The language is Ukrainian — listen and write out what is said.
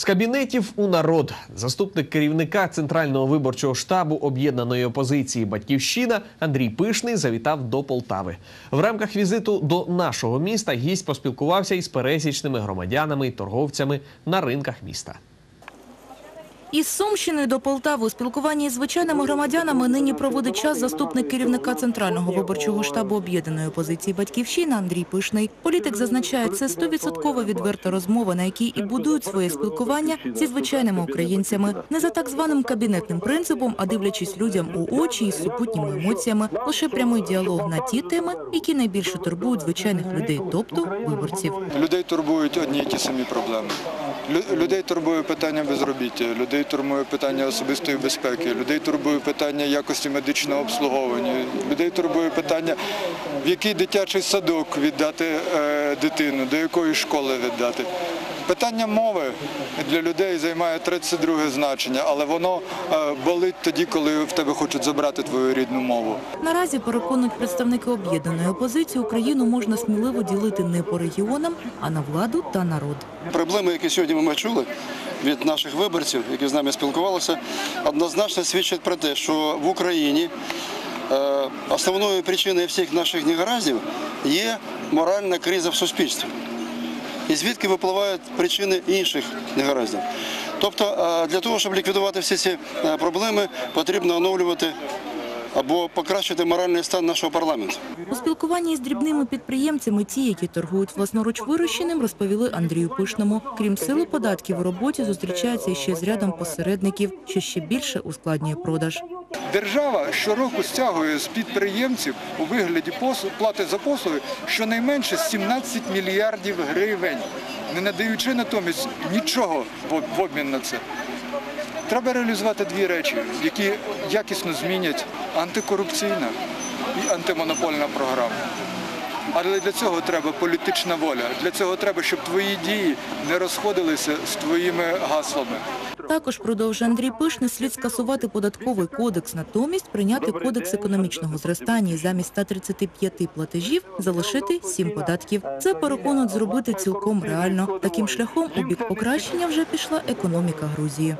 З кабінетів у народ заступник керівника центрального виборчого штабу об'єднаної опозиції Батьківщина Андрій Пишний завітав до Полтави. В рамках візиту до нашого міста гість поспілкувався із пересічними громадянами і торговцями на ринках міста. Із Сумщини до Полтави у спілкуванні із звичайними громадянами нині проводить час заступник керівника Центрального виборчого штабу об'єднаної опозиції «Батьківщина» Андрій Пишний. Політик зазначає, це стовідсотково відверта розмова, на якій і будують своє спілкування зі звичайними українцями. Не за так званим кабінетним принципом, а дивлячись людям у очі із супутніми емоціями, лише прямий діалог на ті теми, які найбільше турбують звичайних людей, тобто виборців. Людей турбують одні й ті самі проблеми. Лю- Людей турбує питання безробіття, людей турбує питання особистої безпеки, людей турбує питання якості медичного обслуговування, людей турбує питання, в який дитячий садок віддати е, дитину, до якої школи віддати. Питання мови для людей займає 32 значення, але воно е, болить тоді, коли в тебе хочуть забрати твою рідну мову. Наразі переконують представники об'єднаної опозиції, Україну можна сміливо ділити не по регіонам, а на владу та народ. Проблеми, які сьогодні ми чули від наших виборців, які з нами спілкувалися, однозначно свідчать про те, що в Україні е, основною причиною всіх наших негараздів є моральна криза в суспільстві. І звідки випливають причини інших негараздів. Тобто е, для того, щоб ліквідувати всі ці е, проблеми, потрібно оновлювати або покращити моральний стан нашого парламенту. У спілкуванні з дрібними підприємцями ті, які торгують власноруч вирощеним, розповіли Андрію Пишному. Крім сили податків у роботі, зустрічаються ще з рядом посередників, що ще більше ускладнює продаж. Держава щороку стягує з підприємців у вигляді плати за послуги щонайменше 17 мільярдів гривень, не надаючи натомість нічого в обмін на це. Треба реалізувати дві речі, які якісно змінять антикорупційна і антимонопольна програма. Але для цього треба політична воля. Для цього треба, щоб твої дії не розходилися з твоїми гаслами. Також, продовжує Андрій Пишний, слід скасувати податковий кодекс, натомість прийняти кодекс економічного зростання і замість 135 платежів залишити 7 податків. Це переконують зробити цілком реально. Таким шляхом у бік покращення вже пішла економіка Грузії.